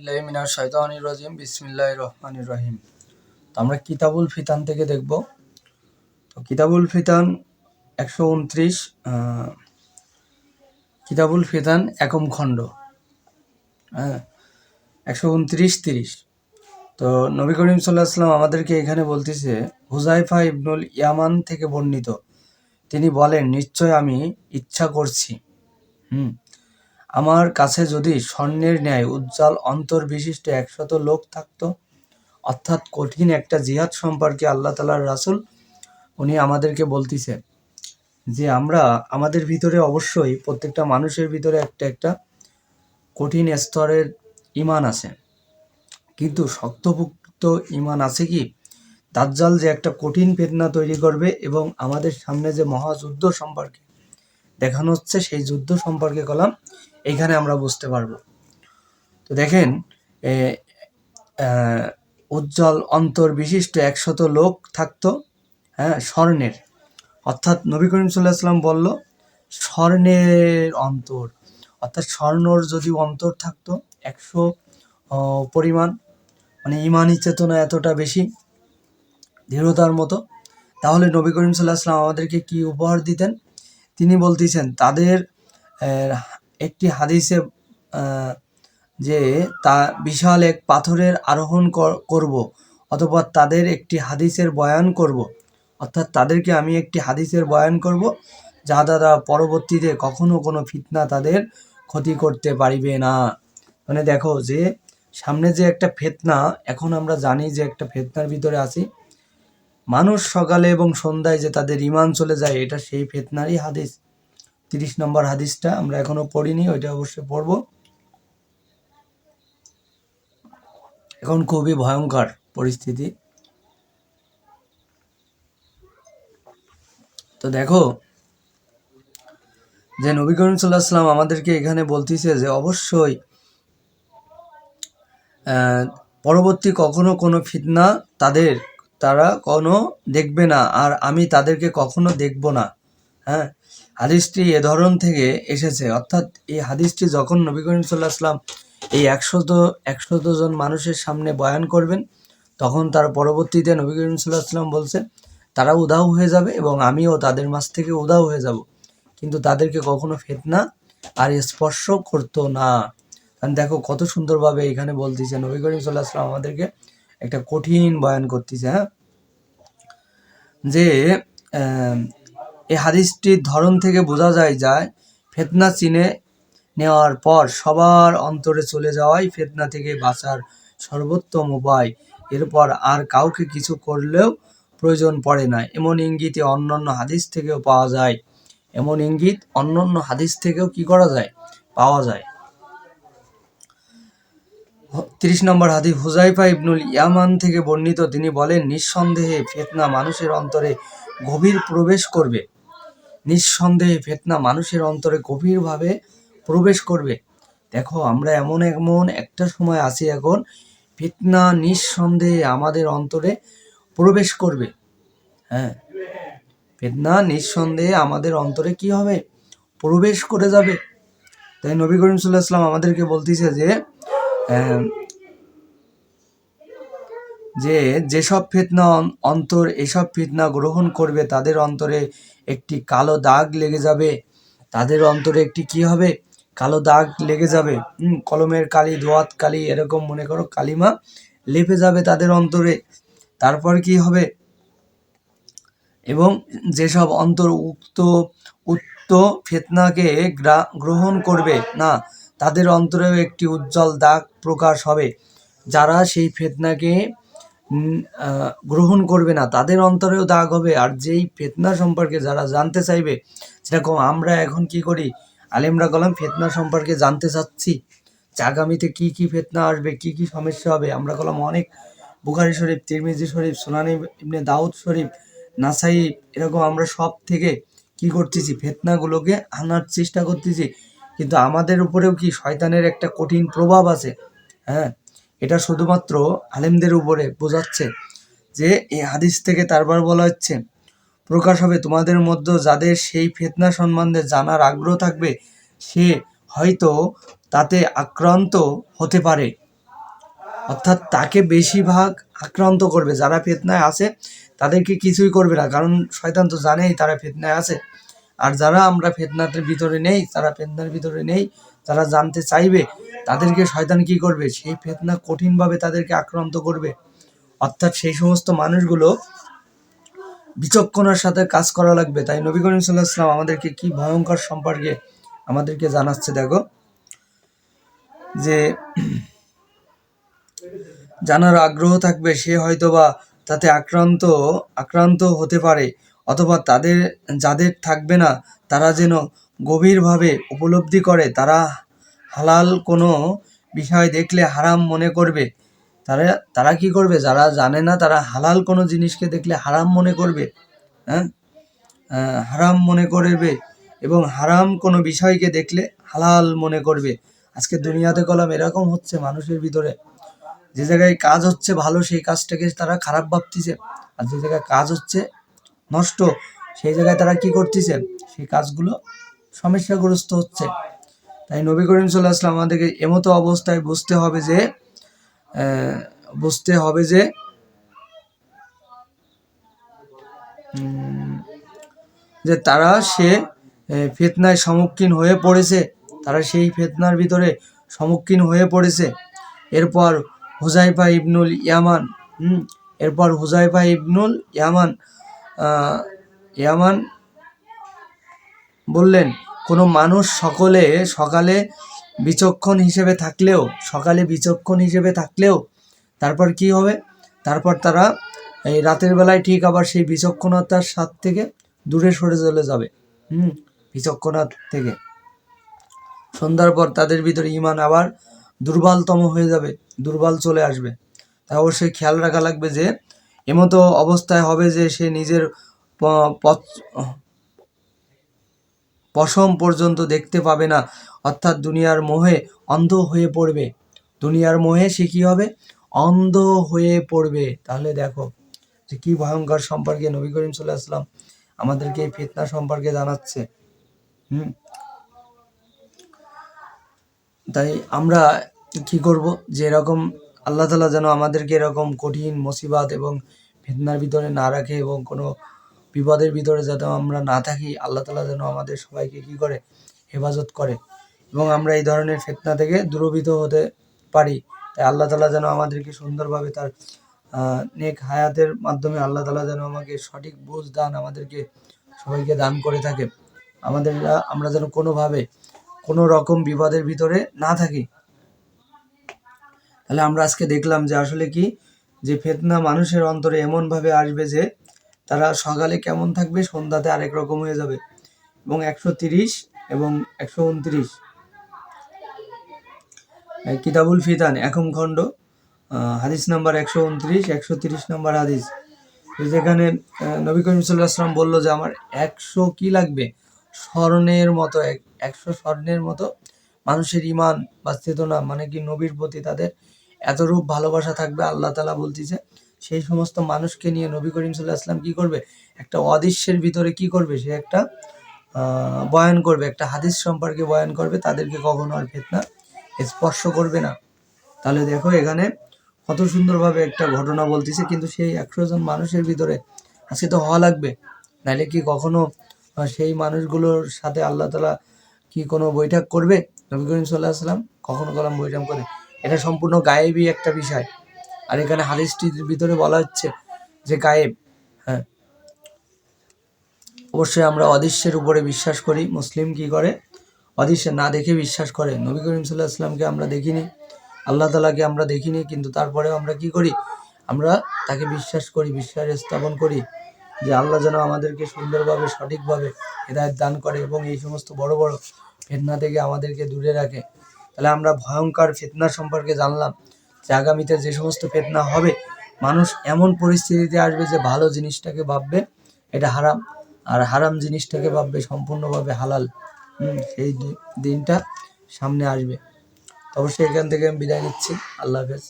বিল্লাহি মিনাশ শাইতানির রাজিম, বিসমিল্লাহির রহমানির রহিম। তো আমরা কিতাবুল ফিতান থেকে দেখব। তো কিতাবুল ফিতান একশো উনত্রিশ কিতাবুল ফিতান একম খণ্ড। হ্যাঁ একশো উনত্রিশ, তিরিশ। তো নবী করিম সাল্লাহ আমাদেরকে এখানে বলতেছে হুজাইফা ইবনুল ইয়ামান থেকে বর্ণিত। তিনি বলেন, নিশ্চয় আমি ইচ্ছা করছি। হুম আমার কাছে যদি স্বর্ণের ন্যায় উজ্জ্বল অন্তর বিশিষ্ট একশত লোক থাকতো, অর্থাৎ কঠিন একটা জিহাদ সম্পর্কে আল্লাহ তালার রাসুল উনি আমাদেরকে বলতেছে যে আমরা আমাদের ভিতরে অবশ্যই প্রত্যেকটা মানুষের ভিতরে একটা একটা কঠিন স্তরের ইমান আছে। কিন্তু শক্তপুক্ত ইমান আছে কি? দাজ্জাল যে একটা কঠিন ফেতনা তৈরি করবে এবং আমাদের সামনে যে মহাযুদ্ধ সম্পর্কে দেখানো হচ্ছে সেই যুদ্ধ সম্পর্কে কলাম এইখানে আমরা বুঝতে পারব। তো দেখেন উজ্জ্বল অন্তর বিশিষ্ট একশত লোক থাকতো হ্যাঁ স্বর্ণের। অর্থাৎ নবী করিম সাল্লাহ সাল্লাম বলল, স্বর্ণের অন্তর। অর্থাৎ স্বর্ণর যদি অন্তর থাকতো, একশো পরিমাণ মানে ইমানি চেতনা এতটা বেশি, দৃঢ়তার মতো, তাহলে নবী করিম সাল্লাহ সাল্লাম আমাদেরকে কি উপহার দিতেন? তিনি বলতেছেন, তাদের একটি হাদিসে যে তা বিশাল এক পাথরের আরোহণ করব অথবা তাদের একটি হাদিসের বয়ান করব। অর্থাৎ তাদেরকে আমি একটি হাদিসের বয়ান করব, যা দ্বারা পরবর্তীতে কখনো কোনো ফিতনা তাদের ক্ষতি করতে পারিবে না। মানে দেখো যে, সামনে যে একটা ফেতনা, এখন আমরা জানি যে একটা ফেতনার ভিতরে আছি। মানুষ সকালে এবং সন্ধ্যায় যে তাদের ইমান চলে যায়, এটা সেই ফেতনারই হাদিস। তিরিশ নম্বর হাদিসটা আমরা এখনও পড়িনি, ওইটা অবশ্যই পড়ব। এখন খুবই ভয়ঙ্কর পরিস্থিতি। তো দেখো, যে নবী করিম আমাদেরকে এখানে বলতেছে যে অবশ্যই পরবর্তী কখনো কোনো ফিতনা তাদের তারা কোনো দেখবে না আর আমি তাদেরকে কখনো দেখব না। হ্যাঁ হাদিসটি এ ধরন থেকে এসেছে। অর্থাৎ এই হাদিসটি যখন নবী করিম সাল্লাহ আসলাম এই একশত একশত জন মানুষের সামনে বয়ান করবেন, তখন তার পরবর্তীতে নবী করিম সাল্লাহ আসলাম বলছে তারা উদাও হয়ে যাবে এবং আমিও তাদের মাছ থেকে উদাও হয়ে যাব। কিন্তু তাদেরকে কখনো ফেতনা আর স্পর্শ করতো না। কারণ দেখো কত সুন্দরভাবে এখানে বলতেছে নবী করিম সাল্লাহ আসলাম আমাদেরকে একটা কঠিন বয়ান করতেছে হ্যাঁ? যে এই হাদিসটির ধরন থেকে বোঝা যায় যায় ফেতনা চিনে নেওয়ার পর সবার অন্তরে চলে যাওয়াই ফেতনা থেকে বাঁচার সর্বোত্তম উপায়। এরপর আর কাউকে কিছু করলেও প্রয়োজন পড়ে না। এমন ইঙ্গিতে অন্যান্য হাদিস থেকেও পাওয়া যায়। এমন ইঙ্গিত অন্যান্য হাদিস থেকেও কি করা যায়? পাওয়া যায়। তিরিশ নম্বর হাদি হুজাইফা ইবনুল ইয়ামান থেকে বর্ণিত, তিনি বলেন, নিঃসন্দেহে ফেতনা মানুষের অন্তরে গভীর প্রবেশ করবে। নিঃসন্দেহে ফেতনা মানুষের অন্তরে গভীরভাবে প্রবেশ করবে। দেখো, আমরা এমন এমন একটা সময় আছি এখন, ফিতনা নিঃসন্দেহে আমাদের অন্তরে প্রবেশ করবে। হ্যাঁ ফেতনা নিঃসন্দেহে আমাদের অন্তরে কি হবে? প্রবেশ করে যাবে। তাই নবী করিম সাল্লাহ আমাদেরকে বলতেছে যে যে যেসব ফিতনা অন্তর, এসব ফিতনা গ্রহণ করবে, তাদের অন্তরে একটি কালো দাগ লেগে যাবে। তাদের অন্তরে একটি কি হবে? কালো দাগ লেগে যাবে। কলমের কালি, দোয়াত কালি, এরকম মনে করো কালিমা লেপে যাবে তাদের অন্তরে। তারপর কি হবে? এবং যেসব অন্তর উক্ত উক্ত ফেতনাকে গ্রহণ করবে, না তাদের অন্তরেও একটি উজ্জ্বল দাগ প্রকাশ হবে। যারা সেই ফেতনাকে গ্রহণ করবে না, তাদের অন্তরেও দাগ হবে। আর যেই ফেতনা সম্পর্কে যারা জানতে চাইবে যেরকম আমরা এখন কি করি? আলেমরা কলাম ফেতনা সম্পর্কে জানতে চাচ্ছি। যে আগামীতে কী কী ফেতনা আসবে, কি কি সমস্যা হবে? আমরা কলাম অনেক, বুখারি শরীফ, তিরমিজি শরীফ, সোনানি ইবনে দাউদ শরীফ, নাসাই, এরকম আমরা সব থেকে কি করতেছি? ফেতনাগুলোকে আনার চেষ্টা করতেছি। কিন্তু আমাদের উপরেও কি শয়তানের একটা কঠিন প্রভাব আছে? হ্যাঁ এটা শুধুমাত্র আলেমদের উপরে বোঝাচ্ছে যে এই হাদিস থেকে তারপর বলা হচ্ছে, প্রকাশ হবে তোমাদের মধ্যে যাদের সেই ফেতনা সম্বন্ধে জানার আগ্রহ থাকবে, সে হয়তো তাতে আক্রান্ত হতে পারে। অর্থাৎ তাকে বেশিরভাগ আক্রান্ত করবে। যারা ফেতনায় আছে, তাদেরকে কিছুই করবে না। কারণ শয়তান তো জানেই তারা ফেতনায় আছে। আর যারা আমরা ফেতনাতের ভিতরে নেই তারা ফেতনার ভিতরে নেই তারা জানতে চাইবে, তাদেরকে শয়তান কি করবে? সেই ফেতনা কঠিনভাবে তাদেরকে আক্রান্ত করবে। অর্থাৎ সেই সমস্ত মানুষগুলো বিচক্ষণার সাথে কাজ করা লাগবে। তাই নবী করিম সাল্লাহ ইসলাম আমাদেরকে কি ভয়ঙ্কর সম্পর্কে আমাদেরকে জানাচ্ছে দেখো। যে জানার আগ্রহ থাকবে, সে হয়তোবা তাতে আক্রান্ত আক্রান্ত হতে পারে। অথবা তাদের, যাদের থাকবে না, তারা যেন গভীরভাবে উপলব্ধি করে, তারা হালাল কোনো বিষয় দেখলে হারাম মনে করবে। তারা তারা কি করবে? যারা জানে না, তারা হালাল কোনো জিনিসকে দেখলে হারাম মনে করবে। হ্যাঁ? হারাম মনে করবে এবং হারাম কোনো বিষয়কে দেখলে হালাল মনে করবে। আজকে দুনিয়াতে কলম এরকম হচ্ছে মানুষের ভিতরে। যে জায়গায় কাজ হচ্ছে ভালো, সেই কাজটাকে তারা খারাপ ভাবতেছে। আর যে জায়গায় কাজ হচ্ছে নষ্ট। সেই জায়গায় তারা কি করতেছে? সেই কাজগুলো সমস্যাগ্রস্ত হচ্ছে। তাই নবী করিম সাল্লাহ আসলাম আমাদেরকে এমতো অবস্থায় বুঝতে হবে যে বুঝতে হবে যে যে তারা সে ফিতনায় সম্মুখীন হয়ে পড়েছে। তারা সেই ফিতনার ভিতরে সম্মুখীন হয়ে পড়েছে। এরপর হুজাইফা ইবনুল ইয়ামান হুম এরপর হুজাইফা ইবনুল ইয়ামান ইয়ামান বললেন, কোনো মানুষ সকলে সকালে বিচক্ষণ হিসেবে থাকলেও, সকালে বিচক্ষণ হিসেবে থাকলেও তারপর কি হবে? তারপর তারা এই রাতের বেলায় ঠিক আবার সেই বিচক্ষণতার স্বাদ থেকে দূরে সরে চলে যাবে। হুম, বিচক্ষণার থেকে। সন্ধ্যার পর তাদের ভিতরে ইমান আবার দুর্বলতম হয়ে যাবে, দুর্বল চলে আসবে। তাই অবশ্যই খেয়াল রাখা লাগবে যে এমতো অবস্থায় হবে যে সে নিজের পশম পর্যন্ত দেখতে পাবে না। অর্থাৎ দুনিয়ার মোহে অন্ধ হয়ে পড়বে। দুনিয়ার মোহে সে কী হবে? অন্ধ হয়ে পড়বে। তাহলে দেখো যে কি ভয়ঙ্কর সম্পর্কে নবী করিম সাল্লাহ আসলাম আমাদেরকে এই ফিতনা সম্পর্কে জানাচ্ছে। হুম? তাই আমরা কি করব? যে এরকম আল্লাহ তালা যেন আমাদেরকে এরকম কঠিন মুসিবাত এবং ফিতনার ভিতরে না রাখে এবং কোনো বিপদের ভিতরে যাতে আমরা না থাকি, আল্লাহ তালা যেন আমাদের সবাইকে কি করে? হেফাজত করে। এবং আমরা এই ধরনের ফিতনা থেকে দূরভীত হতে পারি। তাই আল্লাহ তালা যেন আমাদেরকে সুন্দরভাবে তার নেক হায়াতের মাধ্যমে আল্লাহ তালা যেন আমাকে সঠিক বুঝ দান আমাদেরকে সবাইকে দান করে থাকে। আমাদের, আমরা যেন কোনোভাবে কোনো রকম বিপদের ভিতরে না থাকি। তাহলে আমরা আজকে দেখলাম যে আসলে কি? যে ফেতনা মানুষের অন্তরে এমনভাবে আসবে যে তারা সকালে কেমন থাকবে? সন্ধ্যাতে আরেক রকম হয়ে যাবে। এবং একশো তিরিশ এবং একশো উনত্রিশ। কিতাবুল ফিতান, একম খণ্ড হাদিস নাম্বার একশো উনত্রিশ, একশো তিরিশ নাম্বার হাদিস। যেখানে নবী করিম বলল যে, আমার একশো কি লাগবে? স্বর্ণের মতো, এক- একশো স্বর্ণের মতো মানুষের ইমান বা চেতনা মানে কি নবীর প্রতি তাদের এতরূপ ভালোবাসা থাকবে, আল্লাহ তালা বলতেছে সেই সমস্ত মানুষকে নিয়ে নবী করিম সাল্লাহ আসলাম কি করবে? একটা অদৃশ্যের ভিতরে কি করবে? সে একটা বয়ান করবে, একটা হাদিস সম্পর্কে বয়ান করবে, তাদেরকে কখনো আর ফেতনা স্পর্শ করবে না। তাহলে দেখো এখানে কত সুন্দরভাবে একটা ঘটনা বলতেছে, কিন্তু সেই একশো জন মানুষের ভিতরে আজকে তো হওয়া লাগবে। নাহলে কি কখনো সেই মানুষগুলোর সাথে আল্লাহ তালা কি কোনো বৈঠক করবে? নবী করিম সাল্লাহ সাল্লাম কখনো কলাম বৈঠক করে। এটা সম্পূর্ণ গায়েবই একটা বিষয়। আর এখানে হাদিসটির ভিতরে বলা হচ্ছে যে গায়েব হ্যাঁ। অবশ্যই আমরা অদৃশ্যের উপরে বিশ্বাস করি, মুসলিম কি করে? অদৃশ্য না দেখে বিশ্বাস করে। নবী করিম সাল্লাহ আসলামকে আমরা দেখিনি, আল্লাহ তালাকে আমরা দেখিনি, কিন্তু তারপরেও আমরা কি করি? আমরা তাকে বিশ্বাস করি, বিশ্বাস স্থাপন করি যে আল্লাহ যেন আমাদেরকে সুন্দরভাবে, সঠিকভাবে হেদায়ত দান করে এবং এই সমস্ত বড় বড় ফেতনা থেকে আমাদেরকে দূরে রাখে। তাহলে আমরা ভয়ঙ্কর ফেতনা সম্পর্কে জানলাম যে আগামীতে যে সমস্ত ফেতনা হবে, মানুষ এমন পরিস্থিতিতে আসবে যে ভালো জিনিসটাকে ভাববে, এটা হারাম। আর হারাম জিনিসটাকে ভাববে সম্পূর্ণভাবে হালাল। সেই দিনটা সামনে আসবে। অবশ্যই এখান থেকে আমি বিদায় নিচ্ছি। আল্লাহ হাফেজ।